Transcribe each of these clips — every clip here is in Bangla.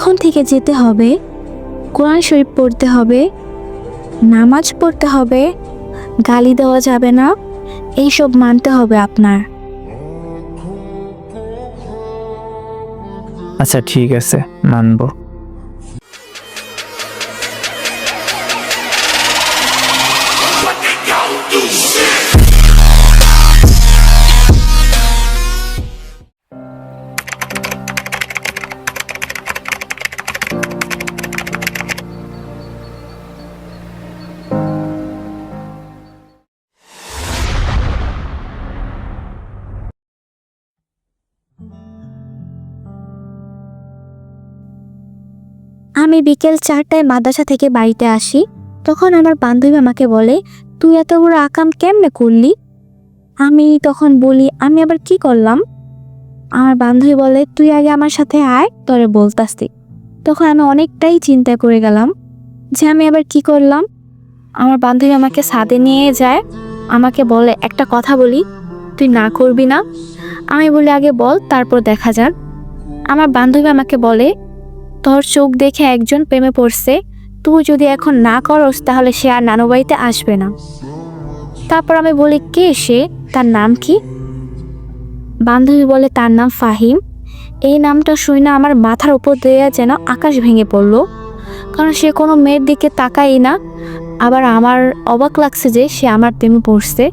এখন থেকে যেতে হবে, কোরআন শরীফ পড়তে হবে, নামাজ পড়তে হবে, গালি দেওয়া যাবে না, এইসব মানতে হবে আপনার। আচ্ছা ঠিক আছে, মানবো। আমি বিকেল চারটায় মাদ্রাসা থেকে বাড়িতে আসি। তখন আমার বান্ধবী আমাকে বলে, তুই এত বড় আকাম কেমনে করলি? আমি তখন বলি, আমি আবার কি করলাম? আমার বান্ধবী বলে, তুই আগে আমার সাথে আয়, তরে বলতাসি তখন আমি অনেকটাই চিন্তা করে গেলাম যে আমি আবার কি করলাম। আমার বান্ধবী আমাকে সাদে নিয়ে যায়, আমাকে বলে, একটা কথা বলি, তুই না করবি না? আমি বলি, আগে বল, তারপর দেখা যাক। আমার বান্ধবী আমাকে বলে তোর চোখ দেখে একজন প্রেমে পড়ছে। তুই যদি এখন না করস, তাহলে সে আর নানু বাড়িতে আসবে না। তারপর আমি বলি, কে সে? তার নাম কি? বান্ধবী বলে, তার নাম ফাহিম। এই নামটা শুই না আমার মাথার উপর দিয়ে যেন আকাশ ভেঙে পড়ল। কারণ সে কোনো মেয়ের দিকে তাকাই না। আবার আমার অবাক লাগছে যে সে আমার প্রেমে পড়ছে।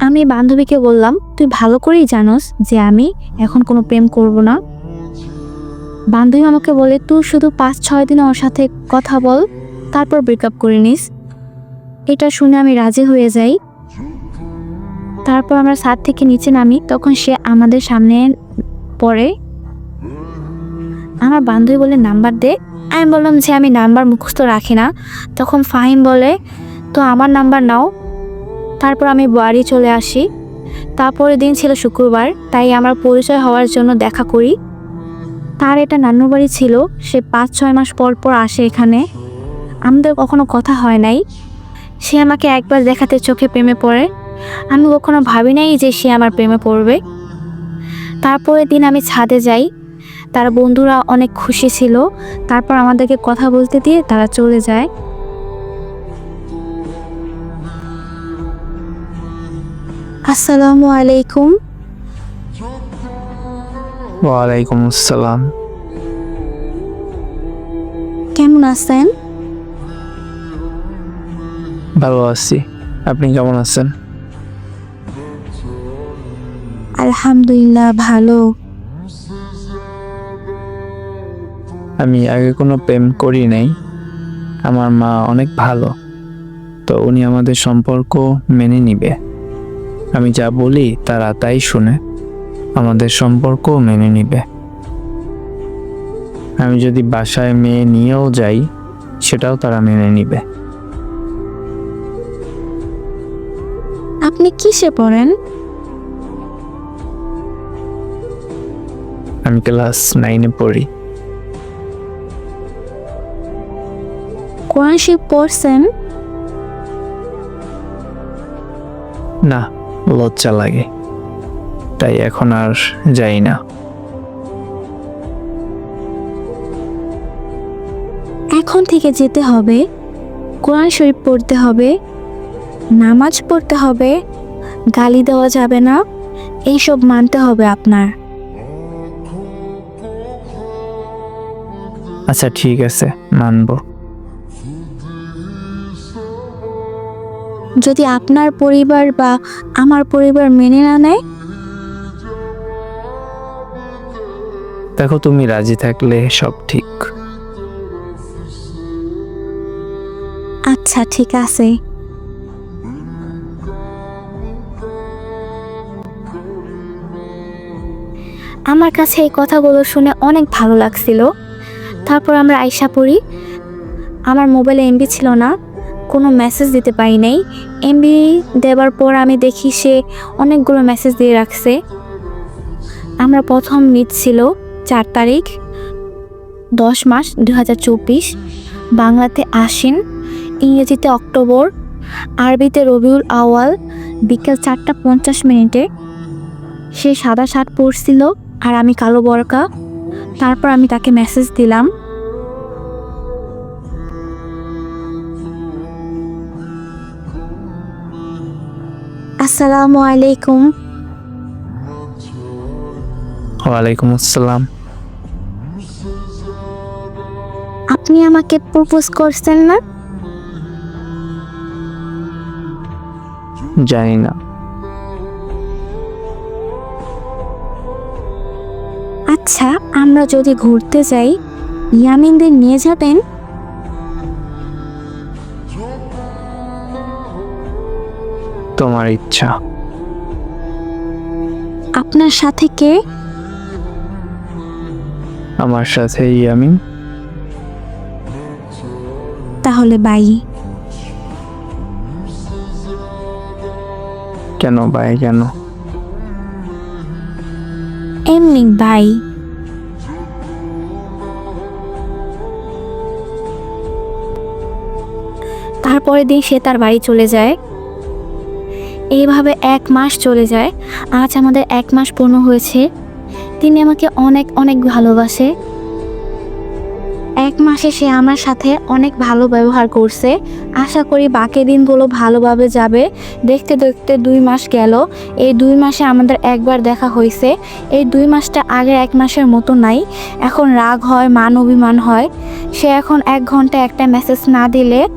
আমি বান্ধবীকে বললাম, তুই ভালো করেই জানোস যে আমি এখন কোনো প্রেম করব না। বান্ধবী আমাকে বলে, তুই শুধু পাঁচ, ছয় দিন ওর সাথে কথা বল, তারপর ব্রেকআপ করে নিস। এটা শুনে আমি রাজি হয়ে যাই। তারপর আমরা ছাদ থেকে নিচে নামি, তখন সে আমাদের সামনে পড়ে। আমার বান্ধবী বলে, নাম্বার দে। আমি বললাম যে, আমি নাম্বার মুখস্থ রাখি না। তখন ফাহিম বলে, তো আমার নাম্বার নাও। তারপর আমি বাড়ি চলে আসি। তারপরের দিন ছিল শুক্রবার, তাই আমার পরিচয় হওয়ার জন্য দেখা করি। তার এটা নান্নু বাড়ি ছিল, সে পাঁচ, ছয় মাস পর পর আসে এখানে। আমাদের কখনো কথা হয় নাই। সে আমাকে একবার দেখাতে চোখে প্রেমে পড়ে। আমি কখনো ভাবি নাই যে সে আমার প্রেমে পড়বে। তারপরের দিন আমি ছাদে যাই। তার বন্ধুরা অনেক খুশি ছিল। তারপর আমাদেরকে কথা বলতে দিয়ে তারা চলে যায়। আসসালামু আলাইকুম। ওয়ালাইকুম আসসালাম। কেমন আছেন? ভালো আছি। আপনি কেমন আছেন? আলহামদুলিল্লাহ ভালো। আমি আগে কোনো প্রেম করি নাই। আমার মা অনেক ভালো। তো উনি আমাদের সম্পর্ক মেনে নিবে। আমি যা বলি তারা তাই শুনে। আমাদের সম্পর্ক মেনে নিবে। আমি যদি বাসায় মেয়ে নিয়েও যাই সেটাও তারা মেনে নিবে। আপনি কিসে পড়েন? আমি ক্লাস নাইনে পড়ি। কোরআন পড়ছেন? না লজ্জা লাগে। তাই এখন আর যাই না। এখন থেকে যেতে হবে কোরআন শরীফ পড়তে হবে নামাজ পড়তে হবে গালি দেওয়া যাবে না এইসব মানতে হবে আপনার। আচ্ছা ঠিক আছে মানবো। যদি আপনার পরিবার বা আমার পরিবার মেনে না নেয় দেখো তুমি রাজি থাকলে সব ঠিক। আচ্ছা ঠিক আছে। আমার কাছে এই কথাগুলো শুনে অনেক ভালো লাগছিল। তারপর আমরা আয়সা পড়ি। আমার মোবাইলে এমবি ছিল না, কোনো মেসেজ দিতে পারি নাই। এমবি দেওয়ার পর আমি দেখি সে অনেকগুলো মেসেজ দিয়ে রাখছে। আমরা প্রথম মিট ছিল। চার তারিখ, দশ মাস দু হাজার চব্বিশ, বাংলাতে আশ্বিন, ইংরেজিতে অক্টোবর, আরবিতে রবিউল আওয়াল বিকেল চারটা পঞ্চাশ মিনিটে। সে সাদা শার্ট পরছিল আর আমি কালো বরকা। তারপর আমি তাকে মেসেজ দিলাম। আসসালামু আলাইকুম। ওয়ালাইকুম আসসালাম। আপনি আমাকে প্রপোজ করছেন না? জানি না। আচ্ছা আমরা যদি ঘুরতে যাই ইয়ামিনদের নিয়ে যাবেন? তোমার ইচ্ছা। আপনার সাথে কে? আমার সাথে আমি তাহলে বাই। কেন বাই কেন? এমনি বাই। তারপরে দিন সে তার বাড়ি চলে যায়। এইভাবে এক মাস চলে যায়। আজ আমাদের এক মাস পূর্ণ হয়েছে। তিনি আমাকে অনেক অনেক ভালোবাসে। এক মাসে সে আমার সাথে অনেক ভালো ব্যবহার করছে। আশা করি বাকি দিনগুলো ভালোভাবে যাবে। দেখতে দেখতে দুই মাস গেল। এই দুই মাসে আমাদের একবার দেখা হয়েছে। এই দুই মাসটা আগের এক মাসের মতো নাই। এখন রাগ হয়, মান অভিমান হয়। সে এখন এক ঘণ্টা একটা মেসেজ না দিলে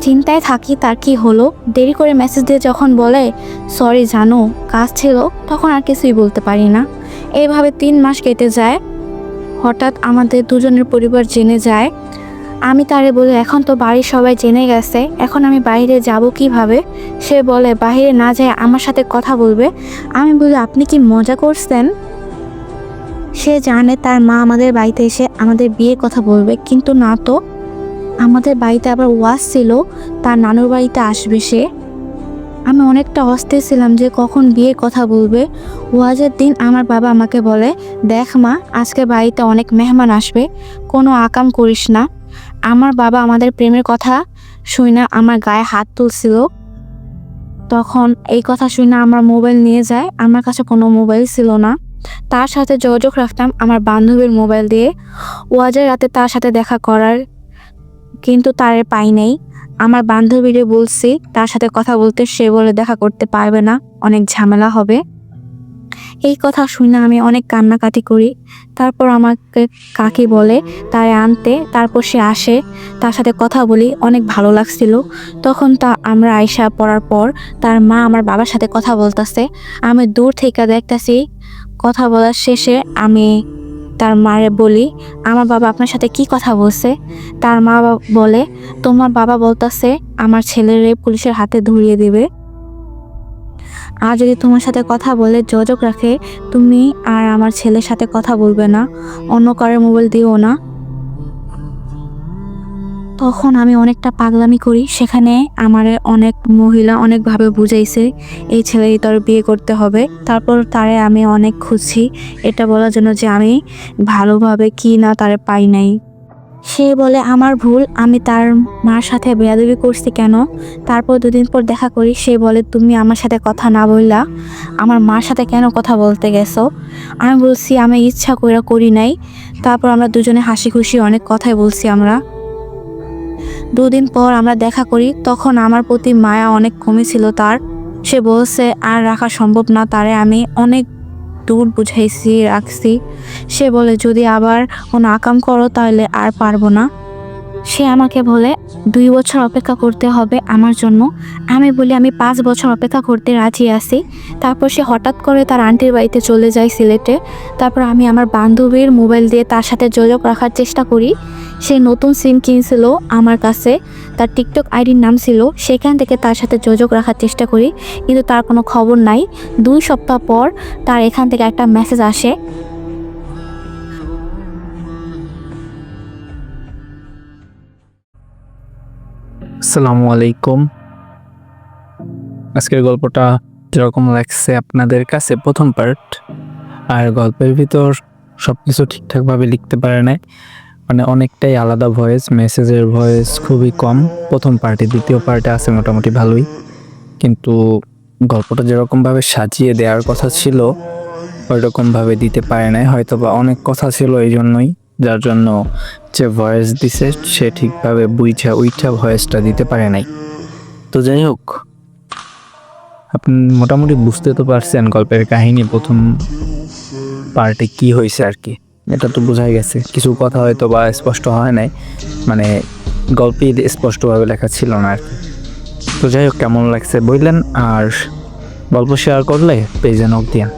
চিন্তায় থাকি তার কি হলো। দেরি করে মেসেজ দিয়ে যখন বলে সরি জানো, কাজ ছিল, তখন আর কিছুই বলতে পারি না। এইভাবে তিন মাস কেটে যায়। হঠাৎ আমাদের দুজনের পরিবার জেনে যায়। আমি তারে বলি, এখন তো বাড়ির সবাই জেনে গেছে। এখন আমি বাইরে যাব কীভাবে? সে বলে বাইরে না যায় আমার সাথে কথা বলবে। আমি বলি, আপনি কি মজা করছেন? সে জানে তার মা আমাদের বাড়িতে এসে আমাদের বিয়ের কথা বলবে। কিন্তু না তো, আমাদের বাড়িতে আবার ওয়াজ ছিল। তার নানুর বাড়িতে আসবে সে। আমি অনেকটা অস্থির ছিলাম যে কখন বিয়ের কথা বলবে। ওয়াজের দিন আমার বাবা আমাকে বলে, দেখ মা, আজকে বাড়িতে অনেক মেহমান আসবে, কোনো আকাম করিস না। আমার বাবা আমাদের প্রেমের কথা শুই না আমার গায়ে হাত তুলছিল। তখন এই কথা শুই না আমার মোবাইল নিয়ে যায়, আমার কাছে কোনো মোবাইল ছিল না। তার সাথে যোগাযোগ রাখতাম আমার বান্ধবীর মোবাইল দিয়ে। ওয়াজের রাতে তার সাথে দেখা করার কিন্তু তার পাই নাই। আমার বান্ধবীরে বলছি, তার সাথে কথা বলতে সে বলে দেখা করতে পারবে না, অনেক ঝামেলা হবে। এই কথা শুনে আমি অনেক কান্নাকাটি করি। তারপর আমাকে কাকি বলে তারে আনতে, তারপর সে আসে, তার সাথে কথা বলি, অনেক ভালো লাগছিল। তখন তা আমরা আয়সা পড়ার পর, তার মা আমার বাবার সাথে কথা বলতেছে। আমি দূর থেকে দেখতাছি, কথা বলার শেষে আমি তার মারে বলি, আমার বাবা আপনার সাথে কি কথা বলছে? তার মা বলে, তোমার বাবা বলতাছে আমার ছেলেরে পুলিশের হাতে ধরিয়ে দিবে। আর যদি তোমার সাথে কথা বলে যোগাযোগ রাখে, তুমি আর আমার ছেলের সাথে কথা বলবে না। অন্য কারোর মোবাইল দিও না। তখন আমি অনেকটা পাগলামি করি। সেখানে আমার অনেক মহিলা অনেকভাবে বুঝাইছে, এই ছেলেই তোর বিয়ে করতে হবে। তারপর তারে আমি অনেক খুঁজছি। এটা বলার জন্য যে আমি ভালোভাবে কি না তারে পাই নাই। সে বলে, আমার ভুল, আমি তার মার সাথে বেয়াদবি করছি কেন? তারপর দুদিন পর দেখা করি, সে বলে, তুমি আমার সাথে কথা না বললা। আমার মার সাথে কেন কথা বলতে গেছো? আমি বলছি, আমি ইচ্ছা করে করি নাই। তারপর আমরা দুজনে হাসি খুশি অনেক কথাই বলছি আমরা। দুদিন পর আমরা দেখা করি, তখন আমার প্রতি মায়া অনেক কমেছিল তার। সে বলছে, আর রাখা সম্ভব না তারে, আমি অনেক দূর বুঝাইছি, রাখছি। সে বলে, যদি আবার কোনো আকাম করো তাহলে আর পারব না। সে আমাকে বলে, দুই বছর অপেক্ষা করতে হবে আমার জন্য। আমি বলি, আমি পাঁচ বছর অপেক্ষা করতে রাজি আছি। তারপর সে হঠাৎ করে তার আন্টির বাড়িতে চলে যায় সিলেটে। তারপর আমি আমার বান্ধবীর মোবাইল দিয়ে তার সাথে যোগাযোগ রাখার চেষ্টা করি। সে নতুন সিম কিনছিল আমার কাছে। তার টিকটক আইডির নাম ছিল। সেখান থেকে তার সাথে যোগাযোগ রাখার চেষ্টা করি, কিন্তু তার কোনো খবর নাই। দুই সপ্তাহ পর তার এখান থেকে একটা মেসেজ আসে। আসসালামু আলাইকুম। আজকের গল্পটা যেরকম লাগছে আপনাদের কাছে, প্রথম পার্ট আর গল্পের ভিতর সব কিছু ঠিকঠাকভাবে লিখতে পারে নাই। মানে অনেকটাই আলাদা ভয়েস মেসেজের ভয়েস খুবই কম। প্রথম পার্টি, দ্বিতীয় পার্টে আছে মোটামুটি ভালোই। কিন্তু গল্পটা যেরকমভাবে সাজিয়ে দেওয়ার কথা ছিল, ওইরকমভাবে দিতে পারে নাই। হয়তো বা অনেক কথা ছিল এই জন্যই, যার জন্য যে ভয়েস দিছে, সে ঠিকভাবে বুইঠা উইঠা ভয়েসটা দিতে পারে নাই। তো যাই হোক, আপনি মোটামুটি বুঝতে তো পারছেন গল্পের কাহিনী, প্রথম পার্টে কি হয়েছে আর কি। এটা তো বোঝাই গেছে। কিছু কথা হয়তো বা স্পষ্ট হয় নাই। মানে গল্পে স্পষ্টভাবে লেখা ছিল না আর তো যাই হোক, কেমন লাগছে বললেন। আর গল্প শেয়ার করলে পেজে নক দিয়ান।